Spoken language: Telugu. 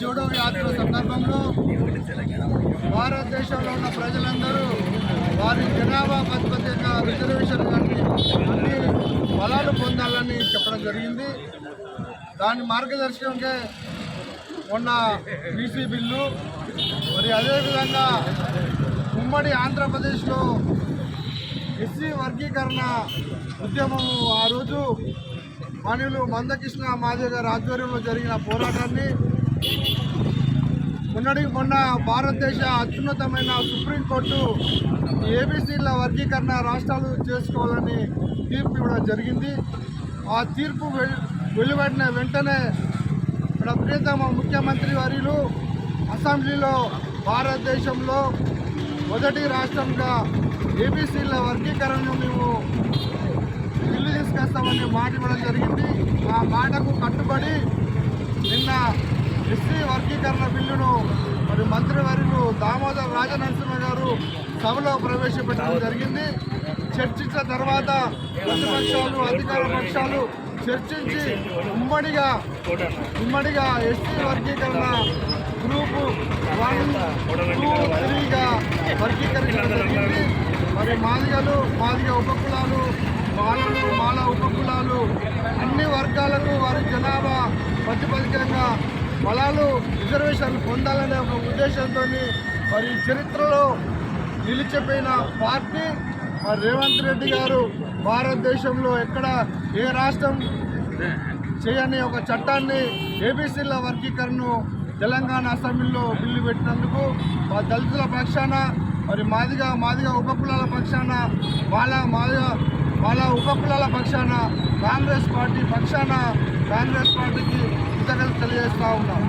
జూడో యాత్ర సందర్భంలో భారతదేశంలో ఉన్న ప్రజలందరూ వారి జనాభా పద్ధతిగా రిజర్వేషన్ కానీ అన్ని బలాలు పొందాలని చెప్పడం జరిగింది. దాని మార్గదర్శకంగా ఉన్న బీసీ బిల్లు మరి అదేవిధంగా ఉమ్మడి ఆంధ్రప్రదేశ్లో ఎస్సీ వర్గీకరణ ఉద్యమం ఆ రోజు మనులు మందకృష్ణ మాదే గారి ఆధ్వర్యంలో జరిగిన పోరాటాన్ని మొన్నటికి మొన్న భారతదేశ అత్యున్నతమైన సుప్రీంకోర్టు ఏబీసీల వర్గీకరణ రాష్ట్రాలు చేసుకోవాలని తీర్పు ఇవ్వడం జరిగింది. ఆ తీర్పు వెల్- వెలువడిన వెంటనే మన ప్రియతమ ముఖ్యమంత్రి వర్యులు అసెంబ్లీలో భారతదేశంలో మొదటి రాష్ట్రంగా ఏబీసీల వర్గీకరణను మేము బిల్లు తీసుకొస్తామని మాట ఇవ్వడం జరిగింది. ఆ మాటకు కట్టుబడి నిన్న ఎస్సీ వర్గీకరణ బిల్లును మరి మంత్రివర్యులు దామోదర్ రాజనరసింహ గారు సభలో ప్రవేశపెట్టడం జరిగింది. చర్చించిన తర్వాత ప్రతిపక్షాలు అధికార పక్షాలు చర్చించి ఉమ్మడిగా ఉమ్మడిగా ఎస్సీ వర్గీకరణ గ్రూపు వన్ టూ త్రీగా వర్గీకరించడం జరిగింది. మరి మాదిగలు మాదిగ ఉపకులాలు మాలలు మాల ఉపకులాలు అన్ని వర్గాలకు వారి జనాభా ప్రతిపదికంగా బలాలు రిజర్వేషన్లు పొందాలనే ఒక ఉద్దేశంతో మరి చరిత్రలో నిలిచిపోయిన పార్టీ మరి రేవంత్ రెడ్డి గారు భారతదేశంలో ఎక్కడ ఏ రాష్ట్రం చేయని ఒక చట్టాన్ని ఏబీసీల వర్గీకరణను తెలంగాణ అసెంబ్లీలో బిల్లు పెట్టినందుకు మా దళితుల పక్షాన మరి మాదిగా మాదిగా ఉపకులాల పక్షాన వాళ్ళ మాదిగా వాళ్ళ ఉపకులాల పక్షాన కాంగ్రెస్ పార్టీ పక్షాన కాంగ్రెస్ పార్టీకి కృతజ్ఞతలు తెలియజేస్తా ఉన్నాం.